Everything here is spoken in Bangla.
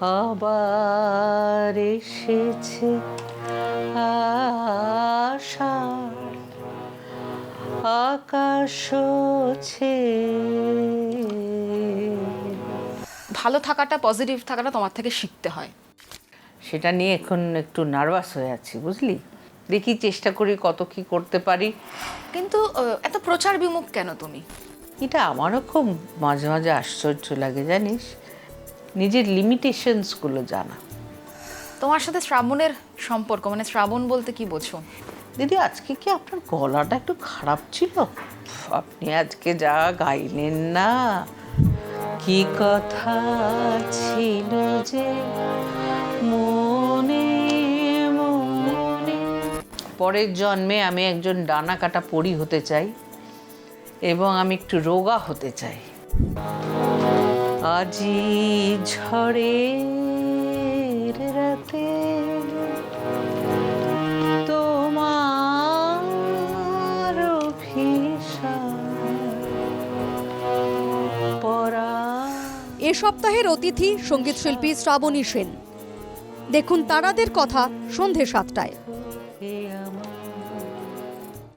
আবার এসেছে আশা আকাশ ভালো থাকাটা পজিটিভ থাকাটা তোমার থেকে শিখতে হয়। সেটা নিয়ে এখন একটু নার্ভাস হয়ে আছি বুঝলি? দেখি চেষ্টা করি কত কি করতে পারি। কিন্তু এত প্রচার বিমুখ কেন তুমি? এটা আমারও খুব মাঝে মাঝে আশ্চর্য লাগে জানিস? নিজের লিমিটেশনসগুলো জানা। তোমার সাথে শ্রাবণের সম্পর্ক মানে শ্রাবণ বলতে কি বোঝো? দিদি আজকে কি আপনার গলাটা একটু খারাপ ছিল? আপনি আজকে যা গাইলেন না কি কথা ছিল যে মনে মনে। পরের জন্মে আমি একজন ডানা কাটা পরি হতে চাই এবং আমি একটু রোগা হতে চাই। আজি ঝড়ের রাতে তোমার পরা এ সপ্তাহের অতিথি সঙ্গীতশিল্পী শ্রাবণী সেন। দেখুন তারাদের কথা সন্ধে সাতটায়।